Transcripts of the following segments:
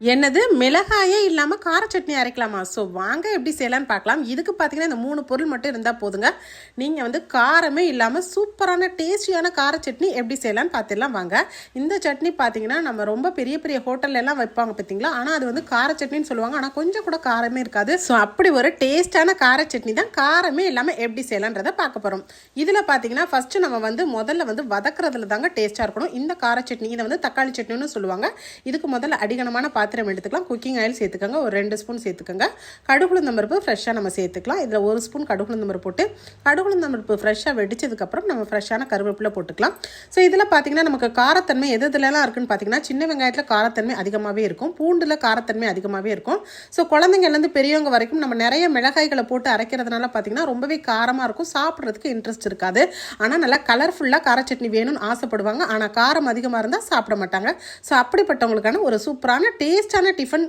என்னது? மிளகாயே இல்லாமல் கார சட்னி அரைக்கலாமா? ஸோ வாங்க எப்படி செய்யலாம்னு பார்க்கலாம். இதுக்கு பார்த்தீங்கன்னா இந்த மூணு பொருள் மட்டும் இருந்தால் போதுங்க. நீங்கள் வந்து காரமே இல்லாமல் சூப்பரான டேஸ்டியான கார சட்னி எப்படி செய்யலாம்னு பார்த்துடலாம் வாங்க. இந்த சட்னி பார்த்தீங்கன்னா நம்ம ரொம்ப பெரிய பெரிய ஹோட்டல்லெல்லாம் வைப்பாங்க பார்த்தீங்களா ஆனால் அது வந்து கார சட்னின்னு சொல்லுவாங்க. ஆனால் கொஞ்சம் கூட காரமே இருக்காது. ஸோ அப்படி ஒரு டேஸ்டான கார சட்னி தான் காரமே இல்லாமல் எப்படி செய்யலான்றதை பார்க்க போகிறோம் இதில் பார்த்தீங்கன்னா ஃபஸ்ட்டு நம்ம வந்து முதல்ல வந்து வதக்குறதுல தாங்க டேஸ்ட்டாக இருக்கணும். இந்த கார சட்னி இதை வந்து தக்காளி சட்னின்னு சொல்லுவாங்க. இதுக்கு முதல்ல அடிகனமான பாத்திரம் எடுத்துக்கலாம். குக்கிங் ஆயில் சேர்த்துக்கோங்க. ஒரு ரெண்டு ஸ்பூன் சேர்த்துக்கோங்க. கடுகுளுந்தம் பருப்பு ஃப்ரெஷ்ஷாக நம்ம சேர்த்துக்கலாம். இதில் ஒரு ஸ்பூன் கடுகுளுந்தம் பருப்பு போட்டு கடுகுளுந்தம் பருப்பு ஃப்ரெஷ்ஷாக வெடிச்சதுக்கப்புறம் நம்ம ஃப்ரெஷ்ஷான கருவேப்பிலை போட்டுக்கலாம். ஸோ இதில் பார்த்தீங்கன்னா நமக்கு காரத்தன்மை எது இதுலலாம் இருக்குன்னு பார்த்தீங்கன்னா சின்ன வெங்காயத்தில் காரத்தன்மை அதிகமாகவே இருக்கும். பூண்டில் காரத்தன்மை அதிகமாகவே இருக்கும். ஸோ குழந்தைங்கள்லேருந்து பெரியவங்க வரைக்கும் நம்ம நிறைய மிளகாய்களை போட்டு அரைக்கிறதுனால பார்த்தீங்கன்னா ரொம்பவே காரமாக இருக்கும். சாப்பிட்றதுக்கு இன்ட்ரெஸ்ட் இருக்காது. ஆனால் நல்லா கலர்ஃபுல்லாக கார சட்னி வேணும்னு ஆசைப்படுவாங்க. ஆனால் காரம் அதிகமாக இருந்தால் சாப்பிட மாட்டாங்க. ஸோ அப்படிப்பட்டவங்களுக்கான ஒரு சூப்பரான டேஸ்டான டிஃபன்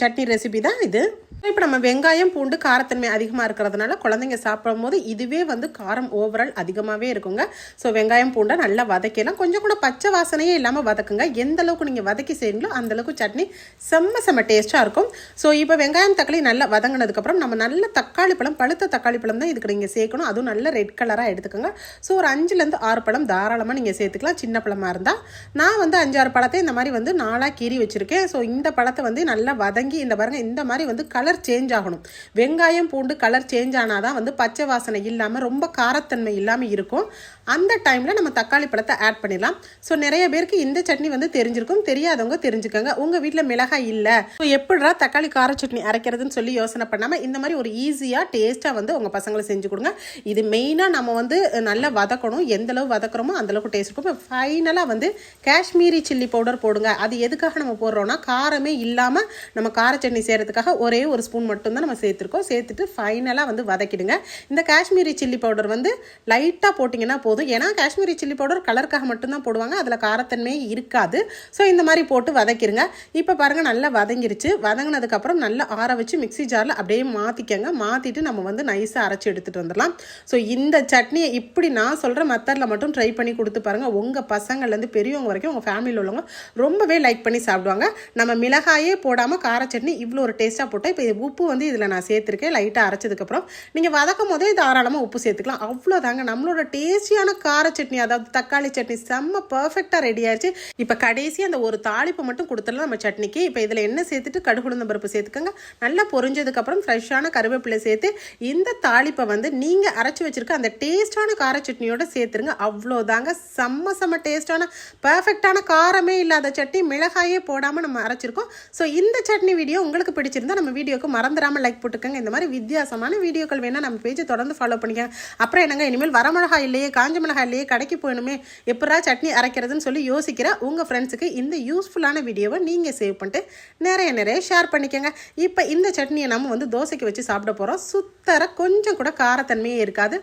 சட்னி ரெசிபி தான் இது. இப்போ நம்ம வெங்காயம் பூண்டு காரத்தன்மை அதிகமாக இருக்கிறதுனால குழந்தைங்க சாப்பிடும்போது இதுவே வந்து காரம் ஓவரால் அதிகமாகவே இருக்குங்க. ஸோ வெங்காயம் பூண்டை நல்லா வதக்கலாம் கொஞ்சம் கூட பச்சை வாசனையே இல்லாமல் வதக்குங்க. எந்த அளவுக்கு நீங்கள் வதக்கி செய்யுங்களோ அந்தளவுக்கு சட்னி செம்ம செம்ம டேஸ்ட்டாக இருக்கும். ஸோ இப்போ வெங்காயம் தக்காளி நல்லா வதங்கினதுக்கப்புறம் நம்ம நல்ல தக்காளி பழம் பழுத்த தக்காளி பழம் தான் இதுக்கு நீங்கள் சேர்க்கணும். அதுவும் நல்ல ரெட் கலராக எடுத்துக்கோங்க. ஸோ ஒரு அஞ்சுலேருந்து ஆறு பழம் தாராளமாக நீங்கள் சேர்த்துக்கலாம். சின்ன பழமாக இருந்தால் நான் வந்து அஞ்சாறு பழத்தை இந்த மாதிரி வந்து நாலாக கீறி வச்சுருக்கேன். ஸோ இந்த பழத்தை வந்து நல்லா வதங்கி இந்த பாருங்கள் இந்த மாதிரி வந்து கலர் சேஞ்ச் ஆகணும். வெங்காயம் பூண்டு கலர் சேஞ்ச் ஆனால் தான் வந்து பச்சை வாசனை இல்லாமல் ரொம்ப காரத்தன்மை இல்லாமல் இருக்கும். அந்த டைமில் நம்ம தக்காளி பழத்தை ஆட் பண்ணிடலாம். ஸோ நிறைய பேருக்கு இந்த சட்னி வந்து தெரிஞ்சிருக்கும். தெரியாதவங்க தெரிஞ்சுக்கோங்க. உங்கள் வீட்டில் மிளகாய் இல்லை. ஸோ எப்படிடா தக்காளி கார சட்னி அரைக்கிறதுன்னு சொல்லி யோசனை பண்ணாமல் இந்த மாதிரி ஒரு ஈஸியாக டேஸ்ட்டாக வந்து உங்கள் பசங்களை செஞ்சு கொடுங்க. இது மெயினாக நம்ம வந்து நல்லா வதக்கணும். எந்த அளவு வதக்குறோமோ அந்த அளவுக்கு டேஸ்ட் இருக்கும். இப்போ ஃபைனலாக வந்து காஷ்மீரி சில்லி பவுடர் போடுங்க. அது எதுக்காக நம்ம போடுறோம்னா காரமே இல்லாமல் நம்ம கார சட்னி செய்கிறதுக்காக ஒரே ஒரு ஸ்பூன் மட்டும்தான் நம்ம சேர்த்துருக்கோம். சேர்த்துட்டு ஃபைனலாக வந்து வதக்கிடுங்க. இந்த காஷ்மீரி சில்லி பவுடர் வந்து லைட்டாக போட்டிங்கன்னா போதும். ஏன்னா காஷ்மீரி சில்லி பவுடர் கலருக்காக மட்டும்தான் போடுவாங்க. அதில் காரத்தன்மை இருக்காது. ஸோ இந்த மாதிரி போட்டு வதக்கிடுங்க இப்போ பாருங்கள் நல்லா வதங்கிருச்சு. வதங்கினதுக்கப்புறம் நல்லா ஆற வச்சு மிக்ஸி ஜாரில் அப்படியே மாற்றிக்கங்க மாற்றிட்டு நம்ம வந்து நைஸாக அரைச்சி எடுத்துகிட்டு வந்துடலாம் ஸோ இந்த சட்னியை இப்படி நான் சொல்கிற மெத்தடில் மட்டும் ட்ரை பண்ணி கொடுத்து பாருங்கள் உங்கள் பசங்கள்லேருந்து பெரியவங்க வரைக்கும் உங்கள் ஃபேமிலியில் உள்ளவங்க ரொம்பவே லைக் பண்ணி சாப்பிடுவாங்க. நம்ம மிளகாயே போடாமல் கார சட்னி இவ்வளோ ஒரு டேஸ்ட்டாக போட்டால் இப்போ உப்பு வந்து இதில் நான் சேர்த்துருக்கேன் லைட்டாக அரைச்சதுக்கப்புறம். நீங்கள் வதக்கும் போதே தாராளமாக உப்பு சேர்த்துக்கலாம். அவ்வளோதாங்க நம்மளோட டேஸ்டியான கார சட்னி அதாவது தக்காளி சட்னி செம்ம பர்ஃபெக்டாக ரெடி ஆயிடுச்சு. இப்போ கடைசி அந்த ஒரு தாளிப்பு மட்டும் கொடுத்துடலாம் நம்ம சட்னிக்கு. இப்போ இதில் என்ன சேர்த்துட்டு கடுகுழுந்த பருப்பு சேர்த்துக்கோங்க. நல்லா பொரிஞ்சதுக்கப்புறம் ஃப்ரெஷ்ஷான கருவேப்பிலை சேர்த்து இந்த தாளிப்பை வந்து நீங்கள் அரைச்சி வச்சிருக்க அந்த டேஸ்டான கார சட்னியோட சேர்த்துருங்க. அவ்வளோதாங்க செம்ம செம்ம டேஸ்டான பர்ஃபெக்டான காரமே இல்லாத சட்னி. மிளகாயே போடாமல் நம்ம அரைச்சிருக்கோம். ஸோ இந்த சட்னி வீடியோ உங்களுக்கு பிடிச்சிருந்தா நம்ம வீடியோ வீடியோக்கு மறந்துடாமல் லைக் போட்டுக்கோங்க. இந்த மாதிரி வித்தியாசமான வீடியோக்கள் வேணால் நம்ம பேஜை தொடர்ந்து ஃபாலோ பண்ணிக்கோங்க அப்புறம் என்னங்க இனிமேல் வரமிளகா இல்லையே காஞ்ச மிளகாய் இல்லையே கடைக்கு போயணுமே எப்படா சட்னி அரைக்கிறதுன்னு சொல்லி யோசிக்கிற உங்கள் ஃப்ரெண்ட்ஸுக்கு இந்த யூஸ்ஃபுல்லான வீடியோவை நீங்கள் சேவ் பண்ணிட்டு நிறைய நிறைய ஷேர் பண்ணிக்கோங்க. இப்போ இந்த சட்னியை நம்ம வந்து தோசைக்கு வச்சு சாப்பிட போகிறோம் சுத்தர கொஞ்சம் கூட காரத்தன்மையே இருக்காது.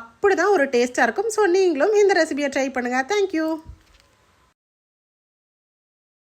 அப்படி தான் ஒரு டேஸ்ட்டாக இருக்கும். ஸோ நீங்களும் இந்த ரெசிபியை ட்ரை பண்ணுங்கள் தேங்க்யூ